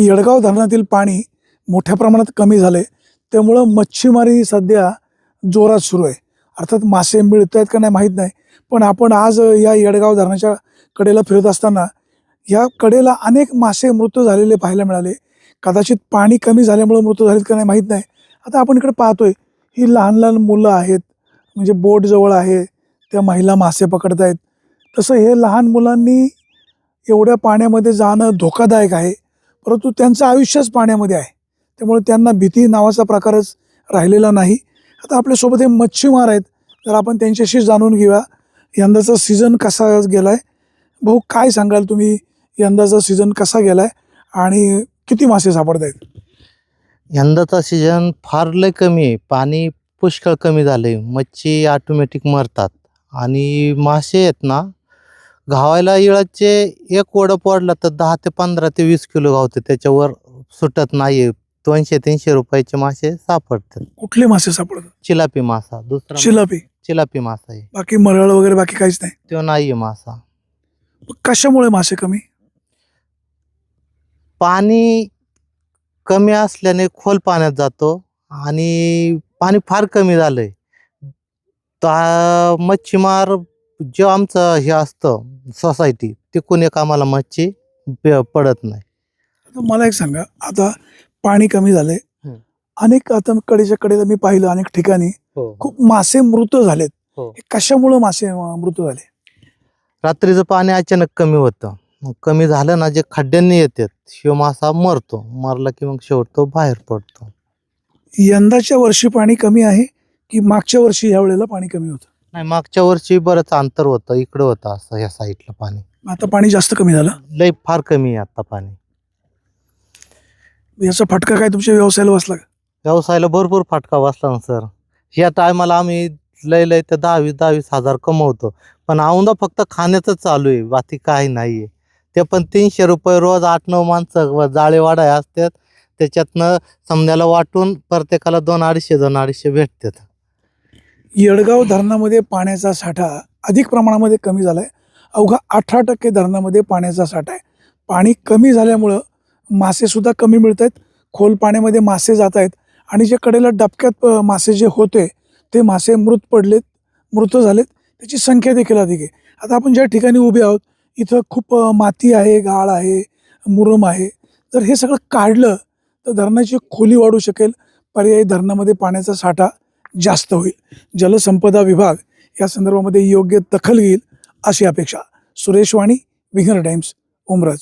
येडगाव धरणातील पाणी मोठ्या प्रमाणात कमी झाले त्यामुळं मच्छीमारी सध्या जोरात सुरू आहे. अर्थात मासे मिळत आहेत का नाही माहीत नाही. पण आपण आज या येडगाव धरणाच्या कडेला फिरत असताना या कडेला अनेक मासे मृत झालेले पाहायला मिळाले. कदाचित पाणी कमी झाल्यामुळे मृत झालेत का नाही माहीत नाही. आता आपण इकडे पाहतोय ही लहान लहान मुलं आहेत. म्हणजे बोट जवळ आहे. त्या महिला मासे पकडत आहेत तसं हे लहान मुलांनी एवढ्या पाण्यामध्ये जाणं धोकादायक आहे. परंतु त्यांचं आयुष्यच पाण्यामध्ये आहे. त्यामुळे त्यांना भीती नावाचा प्रकारच राहिलेला नाही. आता आपल्यासोबत हे मच्छीमार आहेत. तर आपण त्यांच्याशी जाणून घेऊया यंदाचा सीझन कसा गेला आहे भाऊ काय सांगाल तुम्ही? यंदाचा सीझन कसा गेला आहे आणि किती मासे सापडत आहेत यंदाचा सीझन फार लय कमी आहे. पाणी पुष्कळ कमी झालंय. मच्छी ऑटोमॅटिक मरतात. आणि मासे आहेत ना घावायला इळाचे एक ओढं पडलं तर दहा ते पंधरा ते वीस किलो गावते त्याच्यावर सुटत नाही दोनशे तीनशे रुपयाचे मासे सापडतात. कुठले मासे सापडतात? चिलापी मासा. दुसरा चिलापी. चिलापी मासा आहे. बाकी मरळ वगैरे बाकी काहीच नाही? तो नाहीये मासा. मग कशामुळे मासे कमी? पाणी कमी असल्याने खोल पाण्यात जातो आणि पाणी फार कमी झालंय. तर मच्छीमार जे आमचं हे असतं सोसायटी तिकून एक आम्हाला मच्छी प- पडत नाही. आता मला एक सांगा आता पाणी कमी झालंय. हं. अनेक आता कडेच्या कडेला मी पाहिलं अनेक ठिकाणी खूप मासे मृत झालेत. हो. हे कशामुळे मासे अं, मृत झाले? रात्रीचं पाणी अचानक कमी होतं. मग कमी झालं ना जे खड्ड्यांनी येतात शिव मासा मरतो. मरला की मग शेवट तो बाहेर पडतो. यंदाच्या वर्षी पाणी कमी आहे की मागच्या वर्षी ह्या वेळेला पाणी कमी होतं? नाही मागच्या वर्षी बरंच अंतर होतं इकडं होतं असं ह्या साईडला पाणी. आता पाणी जास्त कमी झालं? लय फार कमी आहे आता पाणी. याचा फटका काय तुमच्या व्यवसायाला बसला का? व्यवसायाला भरपूर फटका बसला ना सर. ह्या टायमाला आम्ही लय लय तर दहावीस दहावीस हजार कमवतो. पण औंदा फक्त खाण्याचं चालू आहे बाकी काही नाही आहे ते पण तीनशे रुपये रोज आठ नऊ माणसं व जाळे वाडाय असतात. त्याच्यातनं समजायला वाटून प्रत्येकाला दोन अडीचशे दोन अडीचशे भेटतात. येडगाव धरणामध्ये पाण्याचा साठा अधिक प्रमाणामध्ये कमी झाला आहे अवघा अठरा टक्के धरणामध्ये पाण्याचा साठा आहे. पाणी कमी झाल्यामुळं मासेसुद्धा कमी मिळत आहेत खोल पाण्यामध्ये मासे जात आहेत आणि जे कडेला डबक्यात मासे जे होते ते मासे मृत पडलेत मृत झालेत. त्याची संख्या देखील अधिक आहे. आता आपण ज्या ठिकाणी उभे आहोत इथं खूप माती आहे गाळ आहे मुरम आहे. जर हे सगळं काढलं तर धरणाची खोली वाढू शकेल. पर्यायी धरणामध्ये पाण्याचा साठा जास्त होईल. जलसंपदा विभाग या संदर्भामध्ये योग्य दखल घेईल अशी अपेक्षा. सुरेश वाणी विघर टाइम्स उमरज.